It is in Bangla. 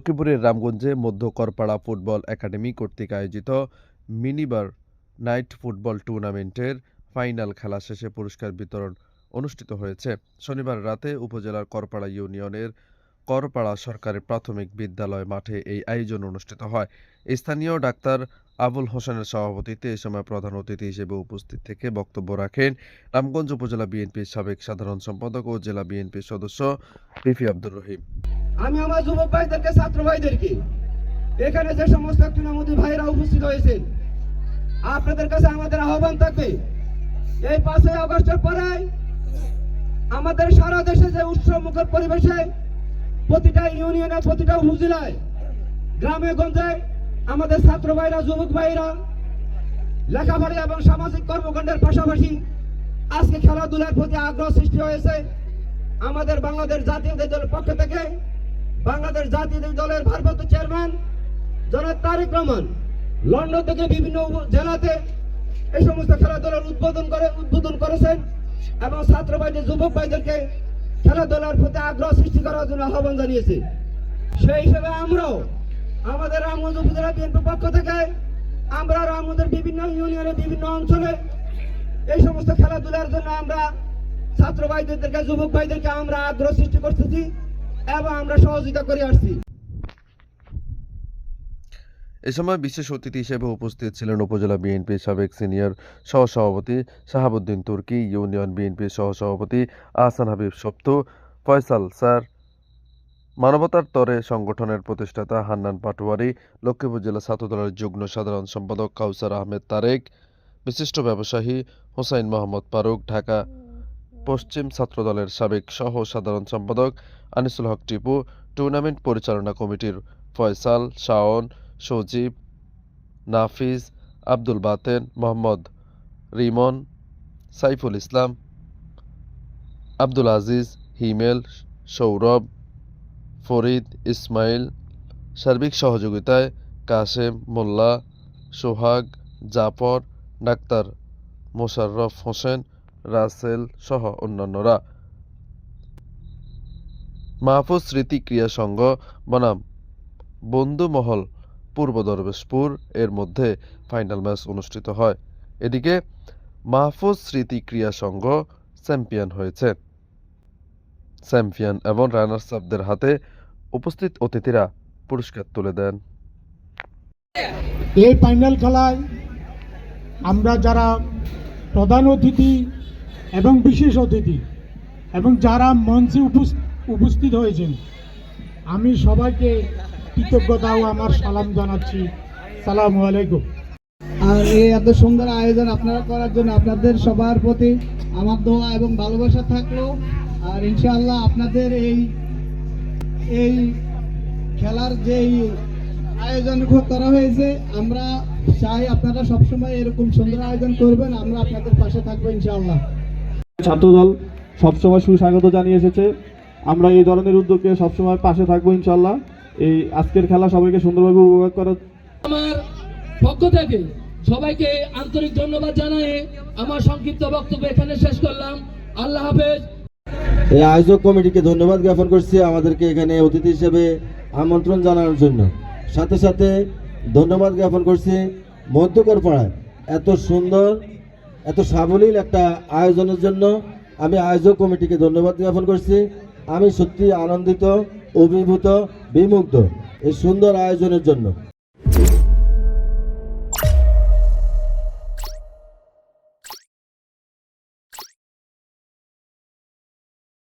লক্ষ্মীপুরের রামগঞ্জে মধ্য করপাড়া ফুটবল একাডেমি কর্তৃক আয়োজিত মিনিবার নাইট ফুটবল টুর্নামেন্টের ফাইনাল খেলা শেষে পুরস্কার বিতরণ অনুষ্ঠিত হয়েছে। শনিবার রাতে উপজেলার করপাড়া ইউনিয়নের করপাড়া সরকারি প্রাথমিক বিদ্যালয় মাঠে এই আয়োজন অনুষ্ঠিত হয়। স্থানীয় ডাক্তার আবুল হোসেনের সভাপতিত্বে এ সময় প্রধান অতিথি হিসেবে উপস্থিত থেকে বক্তব্য রাখেন রামগঞ্জ উপজেলা বিএনপির সাবেক সাধারণ সম্পাদক ও জেলা বিএনপির সদস্য পিপি আব্দুর রহিম। আমি আমার যুবক ভাইদেরকে, ছাত্র ভাইদেরকে, এখানে যে সমস্ত তৃণমূলী ভাইরা উপস্থিত হয়েছেন, আপনাদের কাছে আমাদের আহ্বান থাকবে, এই পাঁচই আগস্টের পরে আমাদের সারা দেশে যে উৎসব মুখর পরিবেশে প্রতিটা ইউনিয়নে, প্রতিটা উপজেলায়, গ্রামে গঞ্জে আমাদের ছাত্র ভাইরা, যুবক ভাইরা, লেখাপড়া এবং সামাজিক কর্মকাণ্ডের পাশাপাশি আজকে খেলাধুলার প্রতি আগ্রহ সৃষ্টি হয়েছে। আমাদের বাংলাদেশ জাতীয় দলের পক্ষ থেকে বাংলাদেশ জাতীয় দলের ভারপ্রাপ্ত চেয়ারম্যান জনাব তারেক রহমান লন্ডন থেকে বিভিন্ন জেলাতে এই সমস্ত খেলাধুলার উদ্বোধন করে, উদ্বোধন করেছেন এবং ছাত্র ভাইদের, যুবক ভাইদেরকে খেলাধুলার প্রতি আগ্রহ সৃষ্টি করার জন্য আহ্বান জানিয়েছে। সেই হিসেবে আমরাও আমাদের রামগঞ্জ উপজেলা বিএনপির পক্ষ থেকে আমরা রামগঞ্জের বিভিন্ন ইউনিয়নের বিভিন্ন অঞ্চলে এই সমস্ত খেলাধুলার জন্য আমরা ছাত্র ভাইদেরকে, যুবক ভাইদেরকে আমরা আগ্রহ সৃষ্টি করতেছি। এবং আমরা সহযোগিতা করে আসছি। এ সময় বিশেষ অতিথি হিসেবে উপস্থিত ছিলেন উপজেলা বিএনপির সাবেক সিনিয়র সহসভাপতি শাহাবুদ্দিন তুর্কি, ইউনিয়ন বিএনপির সহসভাপতি আহসান হাবিব সপ্তু, ফয়সাল স্যার, মানবতার তরে সংগঠনের প্রতিষ্ঠাতা হান্নান পাটোয়ারি লক্ষ্মীপুর জেলা ছাত্রদলের যুগ্ম সাধারণ সম্পাদক কাউসার আহমেদ তারেক, বিশিষ্ট ব্যবসায়ী হোসাইন মোহাম্মদ ফারুক, ঢাকা পশ্চিম ছাত্রদলের সাবেক সহ সাধারণ সম্পাদক আনিসুল হক টিপু, টুর্নামেন্ট পরিচালনা কমিটির ফয়সাল, শাওন, সজীব নাফিজ আব্দুল বাতেন, মোহাম্মদ রিমন, সাইফুল ইসলাম, আব্দুল আজিজ, হিমেল, সৌরভ, ফরিদ, ইসমাইল, সার্বিক সহযোগিতায় কাশেম, মোল্লা, সোহাগ, জাফর, ডাক্তার মোশাররফ হোসেন রাসেল সহ অন্যান্যরা। মাহফুজ স্মৃতি ক্রিয়া সংঘ, বনাম। বন্ধুমহল, পূর্ব দরবেশপুর, এর মধ্যে ফাইনাল ম্যাচ অনুষ্ঠিত হয়। এদিকে, মাহফুজ স্মৃতি ক্রিয়া সংঘ চ্যাম্পিয়ন হয়েছে। চ্যাম্পিয়ন এবং রানার্স আপদের হাতে উপস্থিত অতিথিরা পুরস্কার তুলে দেন। এই ফাইনাল খেলায় আমরা যারা প্রধান অতিথি এবং বিশেষ অতিথি, এবং যারা মঞ্চে উপস- উপস্থিত হয়েছেন, আমি সবাইকে কৃতজ্ঞতা ও আমার সালাম জানাচ্ছি। সালাম আলাইকুম। আর এই এত সুন্দর আয়োজন আপনারা করার জন্য আপনাদের সবার প্রতি আমার দোয়া এবং ভালোবাসা থাকল। আর ইনশাআল্লাহ আপনাদের এই এই খেলার যেই আয়োজন করা হয়েছে, আমরা চাই আপনারা সবসময় এরকম সুন্দর আয়োজন করবেন, আমরা আপনাদের পাশে থাকব ইনশাআল্লাহ। ছাত্রদল সবসময় সুস্বাগত জানিয়ে এসেছে। আমরা এই ধরনের উদ্যোগকে সবসময় পাশে থাকব ইনশাল্লাহ এই আজকের খেলা সবাইকে সুন্দরভাবে উপভোগ করার আমার পক্ষ থেকে সবাইকে আন্তরিক ধন্যবাদ জানিয়ে আমার সংক্ষিপ্ত বক্তব্য এখানে শেষ করলাম। আল্লাহ হাফেজ। এই আয়োজক কমিটিকে ধন্যবাদ জ্ঞাপন করছি আমাদেরকে এখানে অতিথি হিসেবে আমন্ত্রণ জানানোর জন্য। সাথে সাথে ধন্যবাদ জ্ঞাপন করছি মধ্যকর পাড়ায়। এত সুন্দর এত সাবলীল একটা আয়োজনের জন্য আমি আয়োজক কমিটিকে ধন্যবাদ জ্ঞাপন করছি। আমি সত্যি আনন্দিত, অভিভূত, বিমুগ্ধ এই সুন্দর আয়োজনের জন্য।